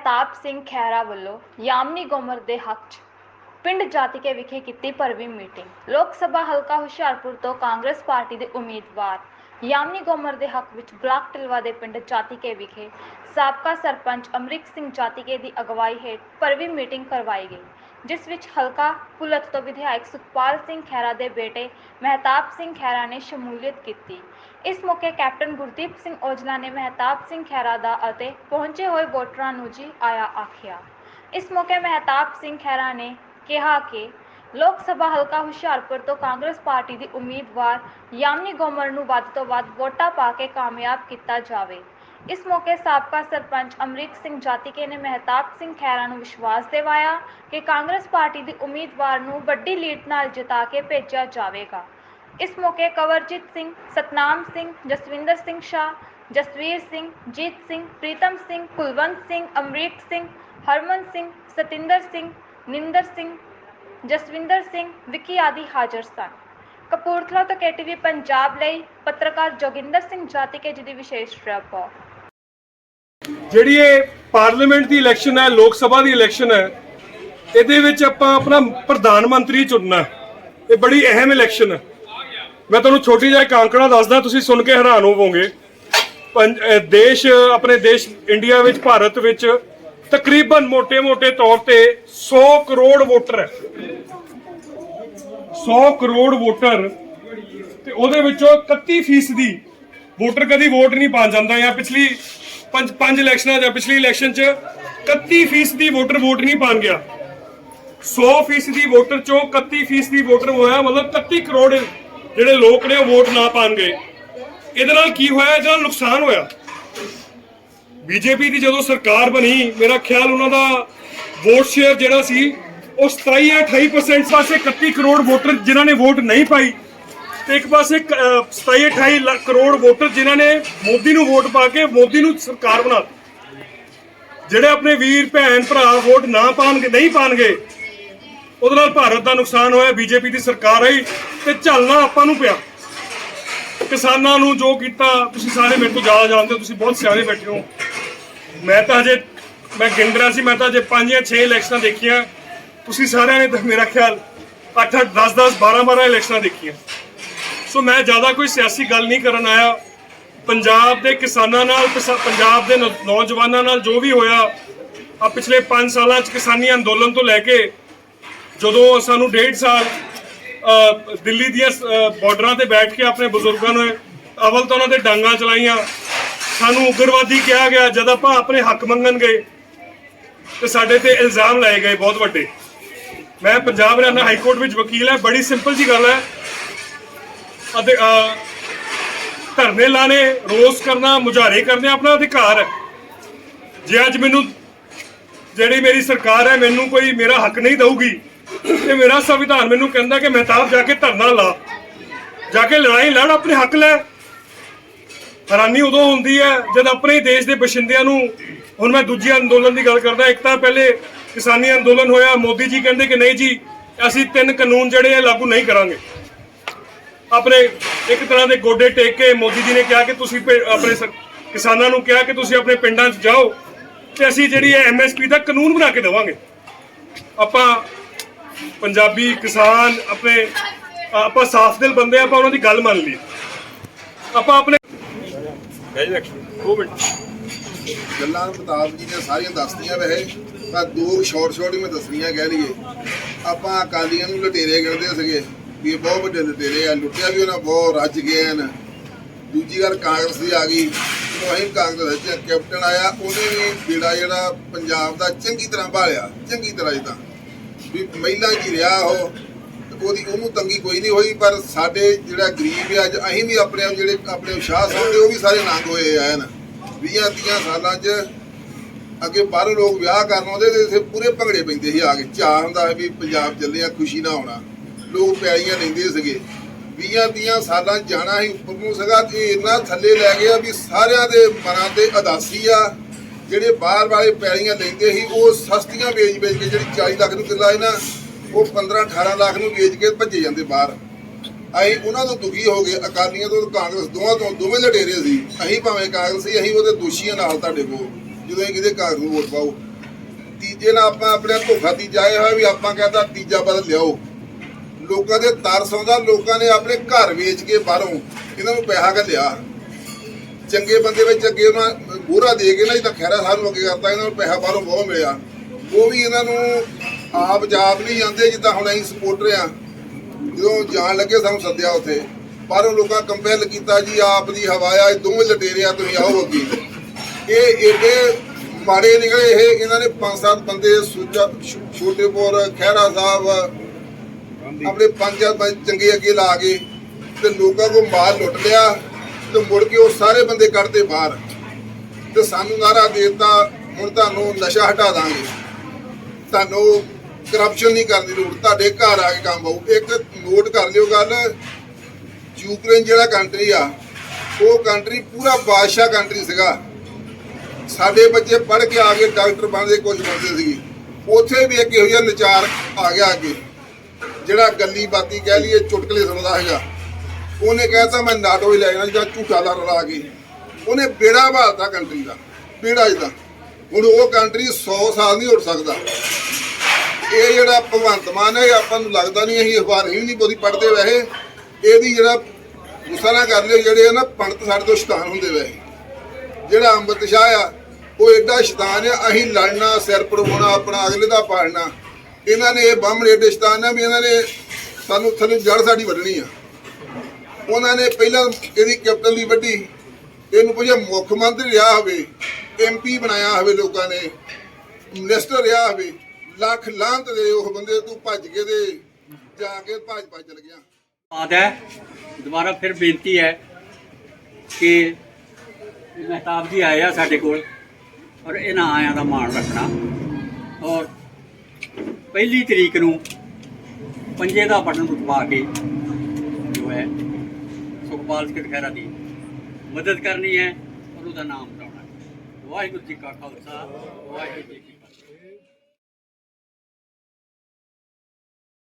ਮਹਿਤਾਬ ਸਿੰਘ ਖਹਿਰਾ ਵੱਲੋਂ ਯਾਮਨੀ ਗੋਮਰ ਦੇ ਹੱਕ 'ਚ ਪਿੰਡ ਜਾਤੀਕੇ ਵਿਖੇ ਕੀਤੀ ਭਰਵੀਂ ਮੀਟਿੰਗ। ਲੋਕ ਸਭਾ ਹਲਕਾ ਹੁਸ਼ਿਆਰਪੁਰ ਤੋਂ ਕਾਂਗਰਸ ਪਾਰਟੀ ਦੇ ਉਮੀਦਵਾਰ ਯਾਮਨੀ ਗੋਮਰ ਦੇ ਹੱਕ ਵਿੱਚ ਬਲਾਕ ਟਿਲਵਾ ਦੇ ਪਿੰਡ ਜਾਤੀਕੇ ਵਿਖੇ ਸਾਬਕਾ ਸਰਪੰਚ ਅਮਰੀਕ ਸਿੰਘ ਜਾਤੀਕੇ ਦੀ ਅਗਵਾਈ ਹੇਠ ਭਰਵੀਂ ਮੀਟਿੰਗ ਕਰਵਾਈ ਗਈ। ਜਿਸ ਵਿੱਚ ਹਲਕਾ ਭੁਲੱਥ ਤੋਂ ਵਿਧਾਇਕ ਸੁਖਪਾਲ ਸਿੰਘ ਖਹਿਰਾ ਦੇ ਬੇਟੇ ਮਹਿਤਾਬ ਸਿੰਘ ਖਹਿਰਾ ਨੇ ਸ਼ਮੂਲੀਅਤ ਕੀਤੀ। ਇਸ ਮੌਕੇ ਕੈਪਟਨ ਗੁਰਦੀਪ ਸਿੰਘ ਔਜਲਾ ਨੇ ਮਹਿਤਾਬ ਸਿੰਘ ਖਹਿਰਾ ਦਾ ਅਤੇ ਪਹੁੰਚੇ ਹੋਏ ਵੋਟਰਾਂ ਨੂੰ ਜੀ ਆਇਆ ਆਖਿਆ। ਇਸ ਮੌਕੇ ਮਹਿਤਾਬ ਸਿੰਘ ਖਹਿਰਾ ਨੇ ਕਿਹਾ ਕਿ ਲੋਕ ਸਭਾ ਹਲਕਾ ਹੁਸ਼ਿਆਰਪੁਰ ਤੋਂ ਕਾਂਗਰਸ ਪਾਰਟੀ ਦੀ ਉਮੀਦਵਾਰ ਯਾਮਨੀ ਗੋਮਰ ਨੂੰ ਵੱਧ ਤੋਂ ਵੱਧ ਵੋਟਾਂ ਪਾ ਕੇ ਕਾਮਯਾਬ ਕੀਤਾ ਜਾਵੇ। ਇਸ ਮੌਕੇ ਸਾਬਕਾ ਸਰਪੰਚ ਅਮਰੀਕ ਸਿੰਘ ਜਾਤੀਕੇ ਨੇ ਮਹਿਤਾਬ ਸਿੰਘ ਖਹਿਰਾ ਨੂੰ ਵਿਸ਼ਵਾਸ ਦਿਵਾਇਆ ਕਿ ਕਾਂਗਰਸ ਪਾਰਟੀ ਦੀ ਉਮੀਦਵਾਰ ਨੂੰ ਵੱਡੀ ਲੀਡ ਨਾਲ ਜਿਤਾ ਕੇ ਭੇਜਿਆ ਜਾਵੇਗਾ। ਇਸ ਮੌਕੇ ਕਵਰਜੀਤ ਸਿੰਘ, ਸਤਨਾਮ ਸਿੰਘ, ਜਸਵਿੰਦਰ ਸਿੰਘ ਸ਼ਾਹ, ਜਸਵੀਰ ਸਿੰਘ, ਜੀਤ ਸਿੰਘ, ਪ੍ਰੀਤਮ ਸਿੰਘ, ਕੁਲਵੰਤ ਸਿੰਘ, ਅਮਰੀਕ ਸਿੰਘ, ਹਰਮਨ ਸਿੰਘ, ਸਤਿੰਦਰ ਸਿੰਘ, ਨਿੰਦਰ ਸਿੰਘ, ਜਸਵਿੰਦਰ ਸਿੰਘ, ਵਿੱਕੀ ਆਦਿ ਹਾਜ਼ਰ ਸਨ। ਕਪੂਰਥਲਾ ਤੋਂ ਕੇਟੀਵੀ ਪੰਜਾਬ ਲਈ ਪੱਤਰਕਾਰ ਜੋਗਿੰਦਰ ਸਿੰਘ ਜਾਤੀਕੇ ਜੀ ਦੀ ਵਿਸ਼ੇਸ਼ ਰਿਪੋਰਟ। ਜਿਹੜੀ ਇਹ ਪਾਰਲੀਮੈਂਟ ਦੀ ਇਲੈਕਸ਼ਨ ਹੈ, ਲੋਕ ਸਭਾ ਦੀ ਇਲੈਕਸ਼ਨ ਹੈ, ਇਹਦੇ ਵਿੱਚ ਆਪਾਂ ਆਪਣਾ ਪ੍ਰਧਾਨ ਮੰਤਰੀ ਚੁਣਨਾ ਇਹ ਬੜੀ ਅਹਿਮ ਇਲੈਕਸ਼ਨ ਹੈ। ਮੈਂ ਤੁਹਾਨੂੰ ਛੋਟੀ ਜਿਹੀ ਕਾਂਕੜਾ ਦੱਸਦਾ, ਤੁਸੀਂ ਸੁਣ ਕੇ ਹੈਰਾਨ ਹੋਵੋਗੇ। ਦੇਸ਼, ਆਪਣੇ ਦੇਸ਼ ਇੰਡੀਆ ਵਿੱਚ, ਭਾਰਤ ਵਿੱਚ ਤਕਰੀਬਨ ਮੋٹے-ਮੋٹے ਤੌਰ ਤੇ 100 ਕਰੋੜ ਵੋਟਰ ਹੈ। 100 ਕਰੋੜ ਵੋਟਰ ਤੇ ਉਹਦੇ ਵਿੱਚੋਂ 31% ਵੋਟਰ ਕਦੀ ਵੋਟ ਨਹੀਂ ਪਾ ਜਾਂਦਾ ਜਾਂ ਪਿਛਲੀ ਪੰਜ ਪੰਜ ਇਲੈਕਸ਼ਨਾਂ ਜਾਂ ਪਿਛਲੀ ਇਲੈਕਸ਼ਨ 'ਚ 31 ਫੀਸਦੀ ਵੋਟਰ ਵੋਟ ਨਹੀਂ ਪਾਣ ਗਿਆ। 100 ਫੀਸਦੀ ਵੋਟਰ ਚੋਂ 31 ਫੀਸਦੀ ਵੋਟਰ ਹੋਇਆ, ਮਤਲਬ 31 ਕਰੋੜ ਜਿਹੜੇ ਲੋਕ ਨੇ ਉਹ ਵੋਟ ਨਾ ਪਾਣਗੇ ਇਹਦੇ ਨਾਲ ਕੀ ਹੋਇਆ? ਇਹਦੇ ਨਾਲ ਨੁਕਸਾਨ ਹੋਇਆ। ਬੀਜੇਪੀ ਦੀ ਜਦੋਂ ਸਰਕਾਰ ਬਣੀ, ਮੇਰਾ ਖਿਆਲ ਉਹਨਾਂ ਦਾ ਵੋਟ ਸ਼ੇਅਰ ਜਿਹੜਾ ਸੀ, ਉਹ 27 ਜਾਂ 28% ਪਾਸੇ 31 ਕਰੋੜ ਵੋਟਰ ਜਿਨ੍ਹਾਂ ਨੇ ਵੋਟ ਨਹੀਂ ਪਾਈ ਤੇ ਇੱਕ ਪਾਸੇ ਕ- ਅਹ 27 28 ਲੱਖ ਕਰੋੜ ਵੋਟਰ ਜਿਨ੍ਹਾਂ ਨੇ ਮੋਦੀ ਨੂੰ ਵੋਟ ਪਾ ਕੇ ਮੋਦੀ ਨੂੰ ਸਰਕਾਰ ਬਣਾ ਦਿੱਤੀ। ਜਿਹੜੇ ਆਪਣੇ ਵੀਰ, ਭੈਣ, ਭਰਾ ਵੋਟ ਨਾ ਪਾਣਗੇ, ਨਹੀਂ ਪਾਣਗੇ, ਉਹਦੇ ਨਾਲ ਭਾਰਤ ਦਾ ਨੁਕਸਾਨ ਹੋਇਆ, ਬੀਜੇਪੀ ਦੀ ਸਰਕਾਰ ਆਈ ਤੇ ਝੱਲਣਾ ਆਪਾਂ ਨੂੰ ਪਿਆ। ਕਿਸਾਨਾਂ ਨੂੰ ਜੋ ਕੀਤਾ, ਤੁਸੀਂ ਸਾਰੇ ਮੇਰੇ ਤੋਂ ਜ਼ਿਆਦਾ ਜਾਣਦੇ ਹੋ, ਤੁਸੀਂ ਬਹੁਤ ਸਿਆਣੇ ਬੈਠੇ ਹੋ। ਮੈਂ ਤਾਂ ਹਜੇ, ਮੈਂ ਗਿਣ ਰਿਹਾ ਸੀ, ਮੈਂ ਤਾਂ ਅਜੇ 5 ਜਾਂ 6 ਇਲੈਕਸ਼ਨਾਂ ਦੇਖੀਆਂ। ਤੁਸੀਂ ਸਾਰਿਆਂ ਨੇ ਤਾਂ ਮੇਰਾ ਖਿਆਲ 8 8 10 10 12 12 ਇਲੈਕਸ਼ਨਾਂ ਦੇਖੀਆਂ। ਸੋ ਮੈਂ ਜ਼ਿਆਦਾ ਕੋਈ ਸਿਆਸੀ ਗੱਲ ਨਹੀਂ ਕਰਨ ਆਇਆ। ਪੰਜਾਬ ਦੇ ਕਿਸਾਨਾਂ ਨਾਲ ਕਿਸਾ- ਪੰਜਾਬ ਦੇ ਨੌ- ਨੌਜਵਾਨਾਂ ਨਾਲ ਜੋ ਵੀ ਹੋਇਆ ਆ ਪਿਛਲੇ 5 ਸਾਲਾਂ ਚ ਕਿਸਾਨੀ ਅੰਦੋਲਨ ਤੋਂ ਲੈ ਕੇ ਜਦੋਂ ਸਾਨੂੰ ਡੇਢ ਸਾਲ ਦਿੱਲੀ ਦੀਆਂ ਅ, ਬਾਰਡਰਾਂ ਤੇ ਬੈਠ ਕੇ ਆਪਣੇ ਬਜ਼ੁਰਗਾਂ ਨੂੰ ਅਵਲ ਤਾਂ ਉਹਨਾਂ ਤੇ ਡਾਂਗਾ ਚਲਾਈਆਂ। ਸਾਨੂੰ ਉਗਰਵਾਦੀ ਕਿਹਾ ਗਿਆ ਜਦ ਆਪਾਂ ਆਪਣੇ ਹੱਕ ਮੰਗਣ ਗਏ ਤੇ ਸਾਡੇ ਤੇ ਇਲਜ਼ਾਮ ਲਾਏ ਗਏ ਬਹੁਤ ਵੱਡੇ। ਮੈਂ ਪੰਜਾਬ ਹਰਿਆਣਾ ਹਾਈ ਕੋਰਟ ਵਿੱਚ ਵਕੀਲ ਹਾਂ ਬੜੀ ਸਿੰਪਲ ਜੀ ਗੱਲ ਹੈ। ਅਤੇ ਧਰਨੇ ਲਾਣੇ ਰੋਸ ਕਰਨਾ, ਮੁਜ਼ਾਹਰੇ ਕਰਨੇ ਆਪਣਾ ਅਧਿਕਾਰ ਹੈ। ਜੇ ਅੱਜ ਮੈਨੂੰ, ਜਿਹੜੀ ਮੇਰੀ ਸਰਕਾਰ ਹੈ, ਮੈਨੂੰ ਕੋਈ ਮੇਰਾ ਹੱਕ ਨਹੀਂ ਦਊਗੀ, ਤੇ ਮੇਰਾ ਸੰਵਿਧਾਨ ਮੈਨੂੰ ਕਹਿੰਦਾ ਕਿ ਮਹਿਤਾਬ ਜਾ ਕੇ ਧਰਨਾ ਲਾ। ਜਾ ਕੇ ਲੜਾਈ ਲੜ, ਆਪਣੇ ਹੱਕ ਲੈ। ਹੈਰਾਨੀ ਉਦੋਂ ਹੁੰਦੀ ਹੈ, ਜਦ ਆਪਣੇ ਹੀ ਦੇਸ਼ ਦੇ ਬਸ਼ਿੰਦਿਆਂ ਨੂੰ, ਹੁਣ ਮੈਂ ਦੂਜੇ ਅੰਦੋਲਨ ਦੀ ਗੱਲ ਕਰਦਾ, ਇੱਕ ਤਾਂ ਪਹਿਲੇ ਕਿਸਾਨੀ ਅੰਦੋਲਨ ਹੋਇਆ, ਮੋਦੀ ਜੀ ਕਹਿੰਦੇ ਕਿ ਨਹੀਂ ਜੀ, ਅਸੀਂ ਤਿੰਨ ਕਾਨੂੰਨ ਜਿਹੜੇ ਆ, ਲਾਗੂ ਨਹੀਂ ਕਰਾਂਗੇ। ਆਪਣੇ ਇੱਕ ਤਰ੍ਹਾਂ ਦੇ ਗੋਡੇ ਟੇਕ ਕੇ ਮੋਦੀ ਜੀ ਨੇ ਕਿਹਾ ਕਿ ਤੁਸੀਂ ਆਪਣੇ ਕਿਸਾਨਾਂ ਨੂੰ ਕਿਹਾ ਕਿ ਤੁਸੀਂ ਆਪਣੇ ਪਿੰਡਾਂ 'ਚ ਜਾਓ ਤੇ ਅਸੀਂ ਜਿਹੜੀ ਹੈ ਐਮਐਸਪੀ ਦਾ ਕਾਨੂੰਨ ਬਣਾ ਕੇ ਦੇਵਾਂਗੇ। ਆਪਾਂ ਪੰਜਾਬੀ ਕਿਸਾਨ ਆਪਣੇ ਆਪਾਂ ਸਾਫ਼ ਦਿਲ ਬੰਦੇ ਆ, ਆਪਾਂ ਉਹਨਾਂ ਦੀ ਗੱਲ ਮੰਨ ਲਈ ਆਪਾਂ ਆਪਣੇ ਗੱਲਾਂ ਮੁਤਾਬਕ ਜੀ ਨੇ ਸਾਰੀਆਂ ਦੱਸਦੀਆਂ ਵੈਸੇ ਪਰ ਦੋ ਸ਼ਾਰਟ ਸ਼ਾਰਟ ਹੀ ਮੈਂ ਦੱਸਣੀਆਂ ਕਹਿ ਲਈਏ ਆਪਾਂ ਅਕਾਲੀਆਂ ਨੂੰ ਲਟੇਰੇ ਕਰਦੇ ਸੀਗੇ। ਵੀ ਇਹ ਬਹੁਤ ਵੱਡੇ ਲਟੇਰੇ ਆ, ਲੁੱਟਿਆ ਵੀ ਉਹਨਾਂ ਬਹੁਤ, ਰੱਜ ਗਏ ਹਨ ਦੂਜੀ ਗੱਲ ਕਾਂਗਰਸ ਦੀ ਆ ਗਈ। ਉਹ ਅਸੀਂ ਕਾਂਗਰਸ ਚ ਕੈਪਟਨ ਆਇਆ, ਉਹਨੇ ਵੀ ਬੇੜਾ ਜਿਹੜਾ ਪੰਜਾਬ ਦਾ ਚੰਗੀ ਤਰ੍ਹਾਂ ਭਾਲਿਆ, ਚੰਗੀ ਤਰ੍ਹਾਂ ਜਿੱਦਾਂ। ਵੀ ਮਹਿਲਾ ਜੀ ਰਿਹਾ ਉਹ ਉਹਦੀ ਉਹਨੂੰ ਤੰਗੀ ਕੋਈ ਨਹੀਂ ਹੋਈ, ਪਰ ਸਾਡੇ ਜਿਹੜਾ ਗਰੀਬ ਹੈ ਅੱਜ ਅਸੀਂ ਵੀ ਆਪਣੇ ਆਪ ਜਿਹੜੇ ਆਪਣੇ ਉਸ਼ਾਹ ਸਮਝਦੇ ਉਹ ਵੀ ਸਾਰੇ ਨੰਗ ਹੋਏ ਆਏ ਨੇ 20 30 ਸਾਲਾਂ 'ਚ ਅੱਗੇ ਬਾਹਰੋਂ ਲੋਕ ਵਿਆਹ ਕਰਨ ਆਉਂਦੇ ਤੇ ਇੱਥੇ ਪੂਰੇ ਭੰਗੜੇ ਪੈਂਦੇ ਸੀ ਆ ਕੇ। ਚਾਹ ਹੁੰਦਾ ਸੀ ਵੀ ਪੰਜਾਬ ਚੱਲੇ ਆ, ਖੁਸ਼ੀ ਨਾ ਆਉਣਾ। ਲੋਕ ਪੈੜੀਆਂ ਲੈਂਦੇ ਸੀਗੇ। 20 30 ਸਾਲਾਂ ਜਾਣਾ ਹੀ ਉੱਪਰ ਨੂੰ ਸੀਗਾ ਤੇ ਇੰਨਾ ਥੱਲੇ ਲੈ ਗਿਆ ਵੀ ਸਾਰਿਆਂ ਦੇ ਮਨਾਂ ਤੇ ਅਦਾਸੀ ਆ। ਜਿਹੜੇ ਬਾਹਰ ਵਾਲੇ ਪੈੜੀਆਂ ਲੈਂਦੇ ਸੀ, ਉਹ ਸਸਤੀਆਂ ਵੇਚ ਵੇਚ ਕੇ ਜਿਹੜੀ 40 ਲੱਖ ਨੂੰ ਕਿੱਲਾ ਸੀ ਨਾ, ਉਹ 15 18 ਲੱਖ ਨੂੰ ਵੇਚ ਕੇ ਭੱਜੇ ਜਾਂਦੇ ਬਾਹਰ। ਅਸੀਂ ਉਹਨਾਂ ਤੋਂ ਦੁਖੀ ਹੋ ਗਏ, ਅਕਾਲੀਆਂ ਤੋਂ ਕਾਂਗਰਸ ਦੋਵਾਂ ਤੋਂ ਦੋਵੇਂ ਲਟੇਰੇ ਸੀ। ਅਸੀਂ ਭਾਵੇਂ ਕਾਂਗਰਸ ਸੀ, ਅਸੀਂ ਉਹਦੇ ਦੋਸ਼ੀਆਂ ਨਾਲ ਤੁਹਾਡੇ ਕੋਲ। ਜਦੋਂ ਅਸੀਂ ਕਿਤੇ ਕਾਂਗਰਸ ਨੂੰ ਵੋਟ ਪਾਓ। ਤੀਜੇ ਨਾਲ ਆਪਾਂ ਆਪਣੇ ਧੋਖਾ ਤੀਜਾ ਇਹ ਹੋਇਆ ਵੀ ਆਪਾਂ ਕਹਿੰਦਾ ਤੀਜਾ ਬਦਲ ਲਿਆਓ। ਲੋਕਾਂ ਦੇ ਤਰਸ ਆਉਂਦਾ ਲੋਕਾਂ ਨੇ ਆਪਣੇ ਘਰ ਵੇਚ ਕੇ ਬਾਹਰੋਂ ਇਹਨਾਂ ਨੂੰ ਪੈਸਾ ਘੱਲਿਆ ਚੰਗੇ ਬੰਦੇ ਵਿੱਚ ਅੱਗੇ ਉਹਨਾਂ ਬੂਰਾ ਦੇ ਕੇ ਨਾ ਜਿੱਦਾਂ ਖੈਰਾ ਸਾਹਿਬ ਅੱਗੇ ਕਰਤਾ, ਇਹਨਾਂ ਨੂੰ ਪੈਸਾ ਬਾਹਰੋਂ ਬਹੁਤ ਮਿਲਿਆ। ਉਹ ਵੀ ਇਹਨਾਂ ਨੂੰ ਆਪ ਜਾਪ ਨਹੀਂ ਜਾਂਦੇ ਜਿੱਦਾਂ ਹੁਣ ਅਸੀਂ ਸਪੋਰਟਰ ਆ ਜਦੋਂ ਜਾਣ ਲੱਗੇ ਸਾਨੂੰ ਸੱਦਿਆ ਉੱਥੇ। ਬਾਹਰੋਂ ਲੋਕਾਂ ਕੰਪੈਲ ਕੀਤਾ ਜੀ, ਆਪ ਦੀ ਹਵਾ ਆ, ਇਹ ਦੋਵੇਂ ਲਟੇਰਿਆ ਆ, ਤੁਸੀਂ ਆਓ ਅੱਗੇ। ਇਹ ਏਡੇ ਮਾੜੇ ਨਿਕਲੇ, ਇਹ ਇਹਨਾਂ ਨੇ ਪੰਜ ਸੱਤ ਬੰਦੇ ਸੁੱਚਾ ਛੋਟੇਪੁਰ ਖਹਿਰਾ ਸਾਹਿਬ ਆਪਣੇ ਪੰਜ ਚਾਰ ਬੰਦੇ ਚੰਗੇ ਅੱਗੇ ਲਾ ਕੇ ਤੇ ਲੋਕਾਂ ਕੋਲ ਮਾਲ ਲੁੱਟ ਲਿਆ ਤੇ ਮੁੜ ਕੇ ਉਹ ਸਾਰੇ ਬੰਦੇ ਕੱਢਦੇ ਬਾਹਰ। ਤੇ ਸਾਨੂੰ ਨਾਰਾ ਦੇਤਾ, ਹੁਣ ਤੁਹਾਨੂੰ ਨਸ਼ਾ ਹਟਾ ਦਾਂਗੇ। ਤੁਹਾਨੂੰ ਕਰਪਸ਼ਨ ਨਹੀਂ ਕਰਨੀ ਲੋੜ, ਤੁਹਾਡੇ ਘਰ ਆ ਕੇ ਕੰਮ ਆਊ। ਇੱਕ ਨੋਟ ਕਰ ਲਿਓ ਗੱਲ, ਯੂਕਰੇਨ ਜਿਹੜਾ ਕੰਟਰੀ ਆ, ਉਹ ਕੰਟਰੀ ਪੂਰਾ ਬਾਦਸ਼ਾਹ ਕੰਟਰੀ ਸੀਗਾ। ਸਾਡੇ ਬੱਚੇ ਪੜ੍ਹ ਕੇ ਆ ਕੇ ਡਾਕਟਰ ਬਣਦੇ ਕੁਝ ਬਣਦੇ ਸੀਗੇ। ਉੱਥੇ ਵੀ ਇੱਕ ਇਹੋ ਜਿਹਾ ਨਚਾਰ ਆ ਗਿਆ ਅੱਗੇ। ਜਿਹੜਾ ਗੱਲੀ ਬਾਤੀ ਕਹਿ ਲਈਏ, ਚੁਟਕਲੇ ਸੁਣਦਾ ਹੈਗਾ। ਉਹਨੇ ਕਹਿਤਾ ਮੈਂ ਨਾਟੋ ਹੀ ਲੈ ਜਾਣਾ ਜਾਂ ਝੂਠਾ ਲਾ ਰਲਾ ਕੇ। ਉਹਨੇ ਬੇੜਾ ਭਾਲਤਾ ਕੰਟਰੀ ਦਾ, ਬੇੜਾ ਜਿਹਦਾ ਹੁਣ ਉਹ ਕੰਟਰੀ 100 ਸਾਲ ਨਹੀਂ ਉੱਠ ਸਕਦਾ। ਇਹ ਜਿਹੜਾ ਭਗਵੰਤ ਮਾਨ ਹੈ ਆਪਾਂ ਨੂੰ ਲੱਗਦਾ ਨਹੀਂ, ਅਸੀਂ ਅਖਬਾਰ ਹੀ ਨਹੀਂ ਬਹੁਤੀ ਪੜ੍ਹਦੇ ਵੈਸੇ। ਇਹਦੀ ਜਿਹੜਾ ਗੁੱਸਾ ਨਾ ਕਰ ਲਿਓ, ਜਿਹੜੇ ਆ ਨਾ ਪੰਡਤ ਸਾਡੇ ਤੋਂ ਸ਼ੈਤਾਨ ਹੁੰਦੇ ਵੈਸੇ। ਜਿਹੜਾ ਅੰਮ੍ਰਿਤ ਸ਼ਾਹ ਆ, ਉਹ ਐਡਾ ਸ਼ੈਤਾਨ ਆ, ਅਸੀਂ ਲੜਨਾ, ਸਿਰ ਪੜਵਾਉਣਾ ਆਪਣਾ ਅਗਲੇ ਦਾ ਪਾੜਨਾ ਇਹਨਾਂ ਨੇ ਇਹ ਬੰਮ ਐਡੇ ਆ ਵੀ ਇਹਨਾਂ ਨੇ ਸਾਨੂੰ ਥੱਲੇ ਜੜ ਸਾਡੀ ਵੱਢਣੀ ਆ। ਉਹਨਾਂ ਨੇ ਪਹਿਲਾਂ ਇਹਦੀ ਕੈਪਟਨ ਦੀ ਵੱਢੀ। ਇਹਨੂੰ ਪੁੱਛਿਆ, ਮੁੱਖ ਮੰਤਰੀ ਰਿਹਾ ਹੋਵੇ ਐਮਪੀ ਬਣਾਇਆ ਹੋਵੇ ਲੋਕਾਂ ਨੇ ਮਿਨਿਸਟਰ ਰਿਹਾ ਹੋਵੇ, ਲੱਖ ਲਾਂਤ ਦੇ ਉਹ ਬੰਦੇ ਤੂੰ ਭੱਜ ਕੇ ਤੇ ਜਾ ਕੇ ਭਾਜਪਾ ਭੱਜ ਚਲ ਗਿਆ। ਬਾਤ ਹੈ, ਦੁਬਾਰਾ ਫਿਰ ਬੇਨਤੀ ਹੈ ਕਿ ਮਹਿਤਾਬ ਜੀ ਆਏ ਆ ਸਾਡੇ ਕੋਲ ਔਰ ਇਹਨਾਂ ਆਇਆਂ ਦਾ ਮਾਣ ਰੱਖਣਾ ਔਰ ਪਹਿਲੀ ਤਰੀਕ ਨੂੰ ਪੰਜੇ ਦਾ ਬਟਨ ਦਬਾ ਕੇ ਜੋ ਹੈ ਸੁਖਪਾਲ ਸਿੰਘ ਖਹਿਰਾ ਦੀ ਮਦਦ ਕਰਨੀ ਹੈ, ਔਰ ਉਹਦਾ ਨਾਮ ਬਣਾਉਣਾ ਵਾਹਿਗੁਰੂ ਜੀ ਕਾ ਖਾਲਸਾ, ਵਾਹਿਗੁਰੂ ਜੀ